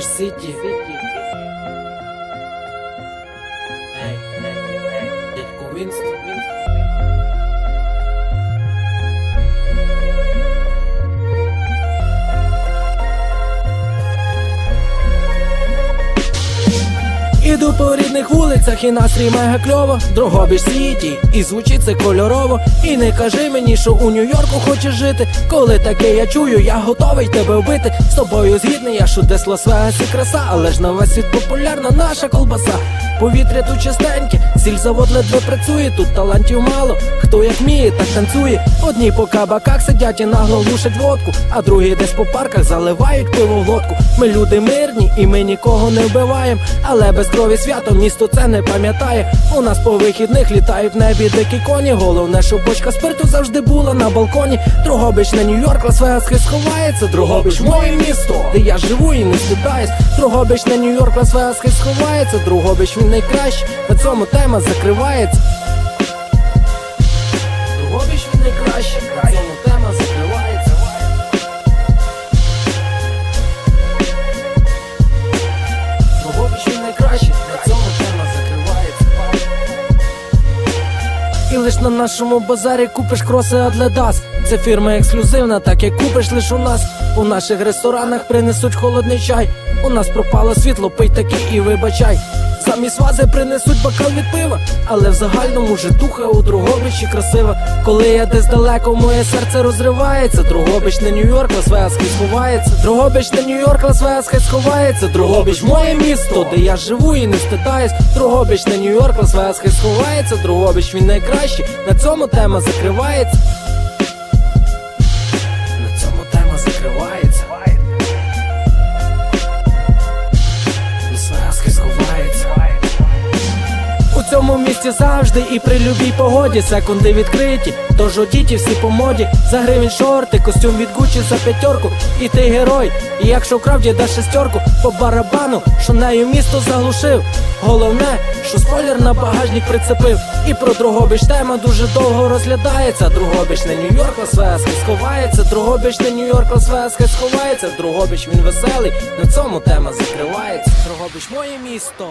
Другобич Сіті. Дядько Вінстон. Іду по рідних вулицях і настрій мега кльово Другобіж сіті, і звучить це кольорово. І не кажи мені, що у Нью-Йорку хочеш жити. Коли таке я чую, я готовий тебе вбити. З тобою згідний, я що десь Лас-Вегас і краса, але ж на весь світ популярна наша колбаса. Повітря тут чистеньке, сільзавод ледве працює, тут талантів мало. Хто як вміє, так танцює. Одні по кабаках сидять і нагло лушать водку, а другі десь по парках заливають пиво в лодку. Ми люди мирні і ми нікого не вбиваємо. Але без крові свято місто це не пам'ятає. У нас по вихідних літають в небі дикі коні. Головне, щоб бочка спирту завжди була на балконі. Другобич на Нью-Йорк, Лас-Вегас хай сховається. Другобич моє місто, де я живу і не стидаюсь. Другобич на Нью-Йорк, Лас-Вегас хай сховається. Другобич він найкращий. На цьому тема закривається. І на нашому базарі купиш кроси Адледас Це фірма ексклюзивна, так як купиш лиш у нас. У наших ресторанах принесуть холодний чай. У нас пропало світло, пий такий і вибачай. Замість вази принесуть бокал від пива, але в загальному житуха у Другобичі красива. Коли я десь далеко, моє серце розривається. Другобич на Нью-Йорк, Лас-Вегас хай сховається. Другобич на Нью-Йорк, Лас-Вегас хай сховається. Другобич моє місто, де я живу і не стидаюсь. Другобич на Нью-Йорк, Лас-Вегас хай сховається. Другобич він найкращий. На цьому тема закривається. Цьому місті завжди і при любій погоді. Секунди відкриті, тож одіті всі по моді. За гривень шорти, костюм від Гуччі за п'ятерку І ти герой, і якщо вкрав діда шестерку. По барабану, що нею місто заглушив. Головне, що спойлер на багажник прицепив. І про Другобич тема дуже довго розглядається. Другобич на Нью-Йорк, Лас-Вегас сховається. Другобич на Нью-Йорк, Лас-Вегас сховається. Другобич він веселий, на цьому тема закривається. Другобич моє місто